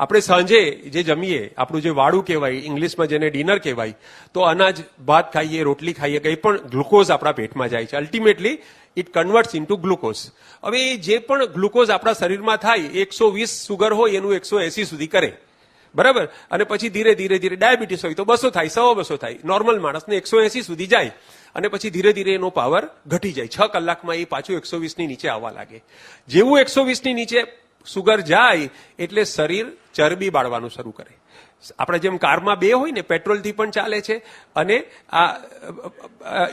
આપણે સાંજે જે જમીએ, આપણું જે વાળું કહેવાય, ઇંગ્લિશમાં જેને ડિનર કહેવાય, તો અનાજ, ભાત ખાઈએ, રોટલી ખાઈએ, કંઈ પણ ગ્લુકોઝ આપણા પેટમાં જાય છે. Ultimately it converts into glucose હવે જે પણ ગ્લુકોઝ આપણા શરીરમાં થાય એકસો વીસ સુગર હોય, એનું એકસો એસી સુધી કરે. બરાબર? અને પછી ધીરે ધીરે ધીરે ડાયાબિટીસ હોય તો બસો થાય, સવા બસો થાય. નોર્મલ માણસને એકસો એસી સુધી જાય અને પછી ધીરે ધીરે એનો પાવર ઘટી જાય. છ કલાકમાં એ પાછું એકસો વીસની નીચે આવવા લાગે. જેવું એકસો વીસની નીચે સુગર જાય એટલે શરીર ચરબી બાળવાનું શરૂ કરે. આપણે જેમ કારમાં બે હોય ને, પેટ્રોલથી પણ ચાલે છે અને આ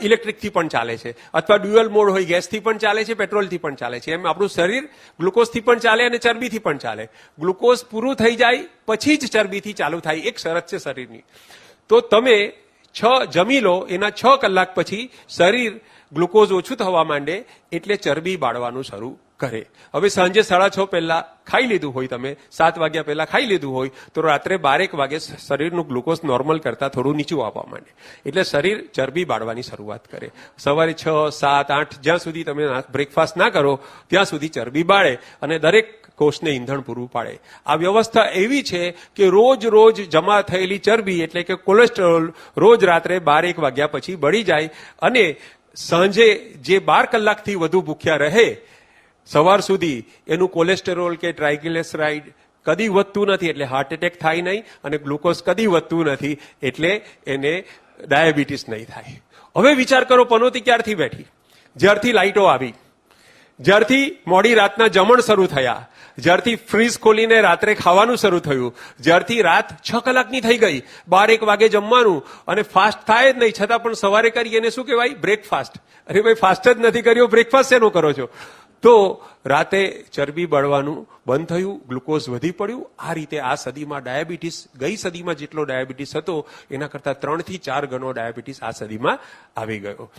ઇલેક્ટ્રિકથી પણ ચાલે છે. અથવા ડ્યુઅલ મોડ હોય, ગેસથી પણ ચાલે છે, પેટ્રોલથી પણ ચાલે છે. એમ આપણું શરીર ગ્લુકોઝથી પણ ચાલે અને ચરબીથી પણ ચાલે. ગ્લુકોઝ પૂરું થઈ જાય, પછી જ ચરબીથી ચાલુ થાય. એક શરત છે શરીરની. તો તમે છ જમી લો, એના છ કલાક પછી શરીર ગ્લુકોઝ ઓછું થવા માંડે એટલે ચરબી બાળવાનું શરૂ કરે. હવે સાંજે સાડા છ પહેલા ખાઈ લીધું હોય તમે, સાત વાગ્યા પહેલા ખાઈ લીધું હોય, તો રાત્રે બારેક વાગે શરીરનું ગ્લુકોઝ નોર્મલ કરતા થોડું નીચું આવવા માંડે. એટલે શરીર ચરબી બાળવાની શરૂઆત કરે. સવારે છ, સાત, આઠ, જ્યાં સુધી તમે બ્રેકફાસ્ટ ના કરો, ત્યાં સુધી ચરબી બાળે અને દરેક કોષને ઈંધણ પૂરું પાડે. આ વ્યવસ્થા એવી છે કે રોજ રોજ જમા થયેલી ચરબી એટલે કે કોલેસ્ટ્રોલ રોજ રાત્રે બારેક વાગ્યા પછી બળી જાય અને સાંજે જે બાર કલાકથી વધુ ભૂખ્યા રહે સવાર સુધી એનું કોલેસ્ટેરોલ કે ટ્રાઇગ્લિસરાઇડ કદી વધતું નથી, એટલે હાર્ટ એટેક થાય નહીં અને ગ્લુકોઝ કદી વધતું નથી, એટલે એને ડાયાબિટીસ નહીં થાય. હવે વિચાર કરો, પનોતી ક્યારથી બેઠી? જ્યારથી લાઇટો આવી, જ્યારથી મોડી રાતના જમણ શરૂ થયા, જ્યારથી ફ્રીજ ખોલીને રાત્રે ખાવાનું શરૂ થયું, જ્યારથી રાત છ કલાકની થઈ ગઈ, બાર એક વાગે જમવાનું અને ફાસ્ટ થાય જ નહીં, છતાં પણ સવારે કરીએ એને શું કહેવાય? બ્રેકફાસ્ટ અરે ભાઈ ફાસ્ટ જ નથી કર્યો બ્રેકફાસ્ટ શેનો કરો છો? તો રાતે ચરબી બળવાનું બંધ થયું, ગ્લુકોઝ વધી પડ્યું. આ રીતે આ સદીમાં ડાયાબિટીસ, ગઈ સદીમાં જેટલો ડાયાબિટીસ હતો, એના કરતાં ત્રણથી ચાર ગણો ડાયાબિટીસ આ સદીમાં આવી ગયો.